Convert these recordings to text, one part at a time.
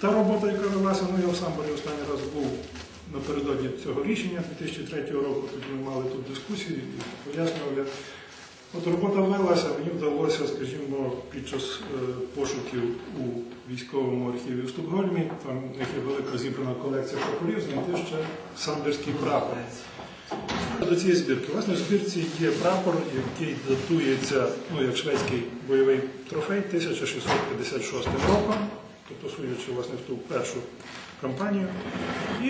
Та робота, яка велася, ну я в Самборі останній раз був напередодні цього рішення 2003 року, тоді ми мали тут дискусії і пояснювали. От робота велася, мені вдалося, скажімо, під час е, пошуків у військовому архіві в Стокгольмі, там в них є велика зібрана колекція прапорів, знайти ще самбірський прапор. До цієї збірки. Власне, в збірці є прапор, який датується, ну, як шведський бойовий трофей 1656 роком, тобто судячи власне в ту першу кампанію. І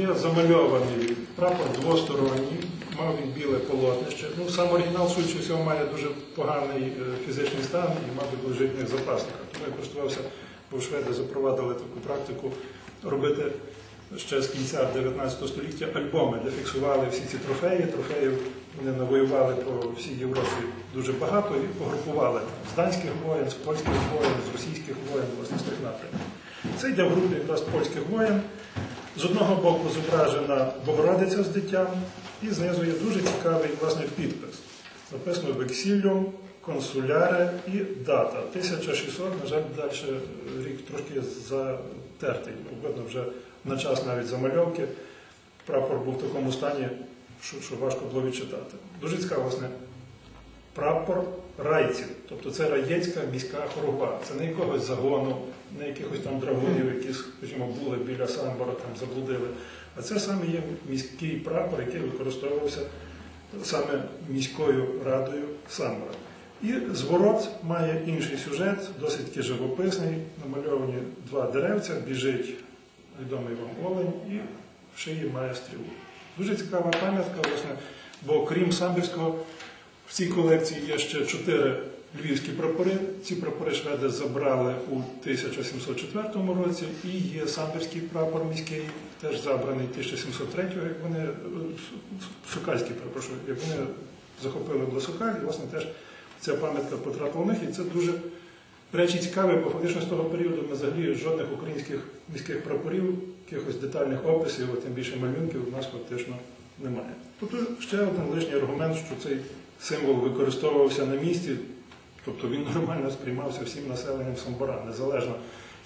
є замальований прапор двосторонній, мав він біле полотнище. Ну, сам оригінал, судячи всього, має дуже поганий е, фізичний стан і, мабуть, лежить не в. Тому я користувався, бо шведи запровадили таку практику робити ще з кінця 19 століття альбоми, де фіксували всі ці трофеї. Трофеїв вони навоювали по всій Європі дуже багато і погрупували з данських воєн, з польських воєн, з російських воєн, власне, з тих напрямків. Це йде в групі якраз польських воєн. З одного боку зображена Богородиця з дитям, і знизу є дуже цікавий власне підпис. Написано вексіллю, консуляре і дата. 1600, на жаль, далі рік трошки затертий. Видно вже на час навіть замальовки. Прапор був в такому стані, що, що важко було відчитати. Дуже цікаво, власне, прапор райців. Тобто це раєцька міська хоругва. Це не якогось загону, не якихось там драгунів, які, скажімо, були біля Самбора, там заблудили. А це саме є міський прапор, який використовувався саме міською радою Самбора. І зворот має інший сюжет, досить живописний. Намальовані два деревця, біжить відомий вам олень і в шиї має стрілу. Дуже цікава пам'ятка, власне, бо крім самбірського, в цій колекції є ще чотири львівські прапори. Ці прапори шведи забрали у 1704 році, і є самбірський прапор міський, теж забраний 1703, як вони е, Сукальський, перепрошую, як вони захопили Бласука, і власне теж ця пам'ятка потрапила в них, і це дуже речі цікаві, бо фактично з того періоду ми взагалі жодних українських міських прапорів, якихось детальних описів, а тим більше малюнків у нас фактично немає. Тут ще один лишній аргумент, що цей символ використовувався на місці, тобто він нормально сприймався всім населенням Самбора, незалежно,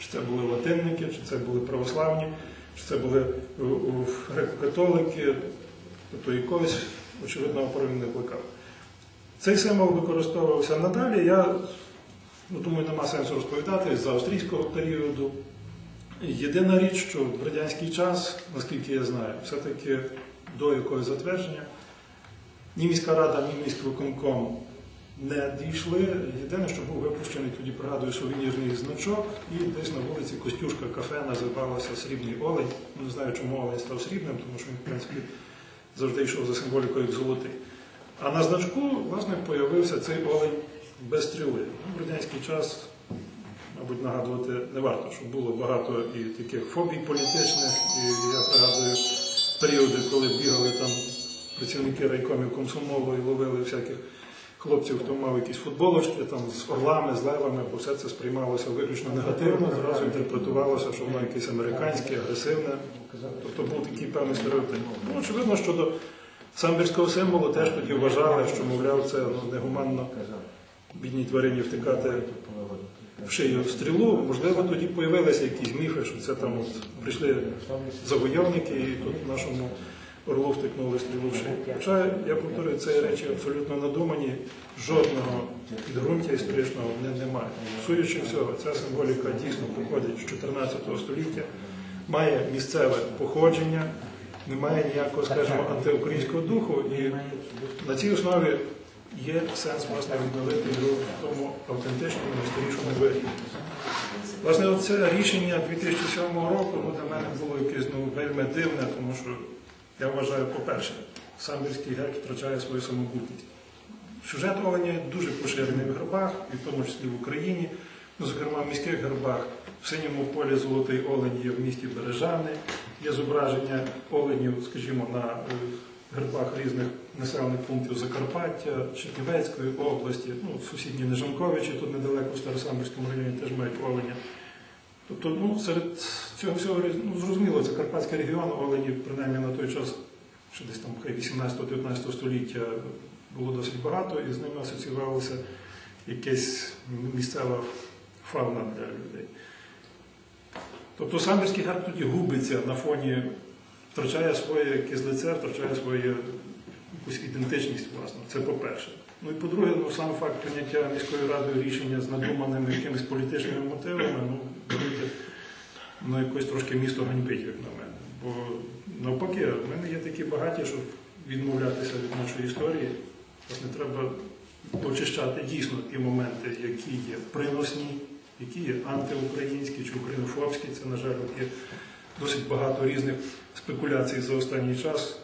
чи це були латинники, чи це були православні, чи це були у, у, греко-католики, тобто якогось, очевидно, опору він не викликав. Цей символ використовувався надалі. Я ну, думаю, нема сенсу розповідати з австрійського періоду. Єдина річ, що в радянський час, наскільки я знаю, все-таки до якогось затвердження ні міська рада, ні міський виконком не дійшли. Єдине, що був випущений, тоді пригадую, сувенірний значок, і десь на вулиці Костюшка кафе називалося Срібний олень. Не знаю, чому олень став срібним, тому що він, в принципі, завжди йшов за символікою як золотий. А на значку, власне, появився цей олень без стріли. Ну, в радянський час, мабуть, нагадувати не варто, що було багато і таких фобій політичних, і я пригадую періоди, коли бігали там працівники райкомів комсомолу і ловили всяких хлопців, хто мав якісь футболочки там з орлами, з левами, бо все це сприймалося виключно негативно, зразу інтерпретувалося, що воно якесь американське, агресивне. Тобто був такий певний стереотип. Ну, очевидно, що до самбірського символу теж тоді вважали, що, мовляв, це ну, негуманно бідній тварині втикати в шию стрілу. Можливо, тоді появилися якісь міфи, що це там от прийшли завойовники і тут нашому орлу втикнули стрілу в шию. Хоча, я повторюю, ці речі абсолютно надумані, жодного підґрунтя історичного не, немає. Судячи всього, ця символіка дійсно походить з 14 століття, має місцеве походження, немає ніякого, скажімо, антиукраїнського духу, і на цій основі є сенс власне відновити його в тому автентичному історичному вигляді. Власне, оце рішення 2007 року ну, для мене було якесь ну, вельми дивне, тому що я вважаю, по-перше, самбірський герб втрачає свою самобутність. Сюжет оленя дуже поширений в гербах, і в тому числі в Україні. Ну, зокрема, в міських гербах в синьому полі золотий олень є в місті Бережани, є зображення оленів, скажімо, на е, гербах різних населених пунктів Закарпаття, Чернівецької області, ну, сусідні Нежанковичі, тут недалеко в Старосамбірському районі теж мають оленя. Тобто, ну, серед цього всього ну, зрозуміло, це Карпатський регіон, олені, принаймні на той час, що десь там 18-19 століття було досить багато, і з ними асоціювалася якась місцева фауна для людей. Тобто самбірський герб тоді губиться на фоні, втрачає своє якесь лице, втрачає свою якусь ідентичність, власне. Це по-перше. Ну і по-друге, ну, сам факт прийняття міською радою рішення з надуманими якимись політичними мотивами, ну, знаєте, ну якось трошки місто ганьбить, як на мене. Бо навпаки, в мене є такі багаті, щоб відмовлятися від нашої історії. Власне, треба очищати дійсно ті моменти, які є приносні, які є антиукраїнські чи українофобські. Це, на жаль, є досить багато різних спекуляцій за останній час.